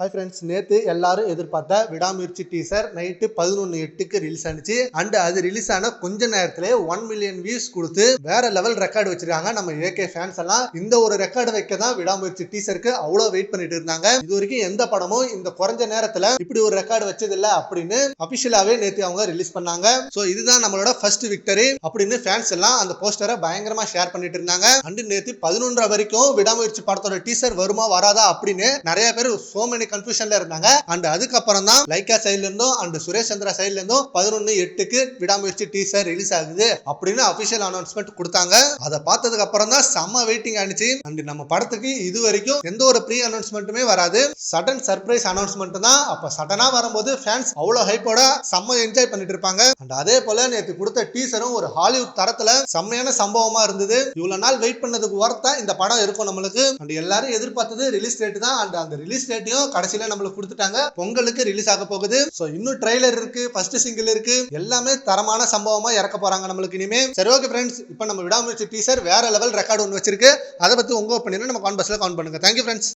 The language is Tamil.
ஹாய் ஃப்ரெண்ட்ஸ் நேத்து எல்லாரும் எதிர்பார்த்த விடாமுயற்சி டீசர் நைட்டு பதினொன்று எட்டுக்கு ரிலீஸ் ஆனிச்சு. அண்ட் அது ரிலீஸ் ஆன கொஞ்ச நேரத்திலே ஒன் மில்லியன் வியூஸ் கொடுத்து வேற லெவல் ரெக்கார்டு வச்சிருக்காங்க நம்ம ஏகே ஃபேன்ஸ் எல்லாம். இந்த ஒரு ரெக்கார்டு வைக்க தான் விடாமுயற்சி டீசருக்கு அவ்வளோ வெயிட் பண்ணிட்டு இருந்தாங்க. இது வரைக்கும் எந்த படமும் இந்த குறைஞ்ச நேரத்துல இப்படி ஒரு ரெக்கார்டு வச்சது அப்படின்னு அபிஷியலாவே நேத்து அவங்க ரிலீஸ் பண்ணாங்க. ஸோ இதுதான் நம்மளோட ஃபர்ஸ்ட் விக்டரி அப்படின்னு ஃபேன்ஸ் எல்லாம் அந்த போஸ்டரை பயங்கரமா ஷேர் பண்ணிட்டு இருந்தாங்க. அண்ட் நேத்து பதினொன்றரை வரைக்கும் விடாமுயற்சி படத்தோட டீசர் வருமா வராதா அப்படின்னு நிறைய பேர் சோ மெனி கன்ஃபியூஷன்ல இருந்தாங்க. அண்ட் அதுக்கப்புறம் தான் லைக்கா சைட்ல இருந்தும் அண்ட் சுரேஷ் சந்திரா சைட்ல இருந்தும் பதினொன்னு எட்டுக்கு விடாமுயற்சி டீசர் ரிலீஸ் ஆகுது அப்படின்னு அபிஷியல் அனௌன்ஸ்மெண்ட் கொடுத்தாங்க. அதை பார்த்ததுக்கு அப்புறம் தான் செம்ம வெயிட்டிங் ஆனிச்சு அண்ட் நம்ம படத்துக்கு இது வரைக்கும் எந்த ஒரு ப்ரீ அனௌன்ஸ்மெண்ட்டுமே வராது. சடன் சர்ப்ரைஸ் அனௌன்ஸ்மெண்ட் தான். அப்ப சடனா வரும்போது ஃபேன்ஸ் அவ்வளவு ஹைப்போட செம்ம என்ஜாய் பண்ணிட்டு இருப்பாங்க. அண்ட் அதே போல நேற்று கொடுத்த டீசரும் ஒரு ஹாலிவுட் தரத்துல செம்மையான சம்பவமா இருந்தது. இவ்வளவு நாள் வெயிட் பண்ணதுக்கு ஒர்த்தா இந்த படம் இருக்கும் நம்மளுக்கு. அண்ட் எல்லாரும் எதிர்பார்த்தது ரிலீஸ் டேட் தான். அண்ட் அந்த ரிலீஸ் டேட்டையும் கடைசியில நம்மளுக்கு கொடுத்துட்டாங்க. பொங்கலுக்கு ரிலீஸ் ஆக போகுது. ஸோ இன்னும் ட்ரைலர் இருக்கு ஃபர்ஸ்ட் சிங்கிள் இருக்கு. எல்லாமே தரமான சம்பவமா இறக்க போறாங்க நம்மளுக்கு இனிமே. சரி ஓகே ஃப்ரெண்ட்ஸ் இப்போ நம்ம விடாமுயற்சி டீசர் வேற லெவல் ரெக்கார்டு ஒன்று வச்சிருக்கு. அதை பத்தி உங்க ஒப்பீனியன் நம்ம கான்பஸ்ல கவுண்ட் பண்ணுங்க. Thank you friends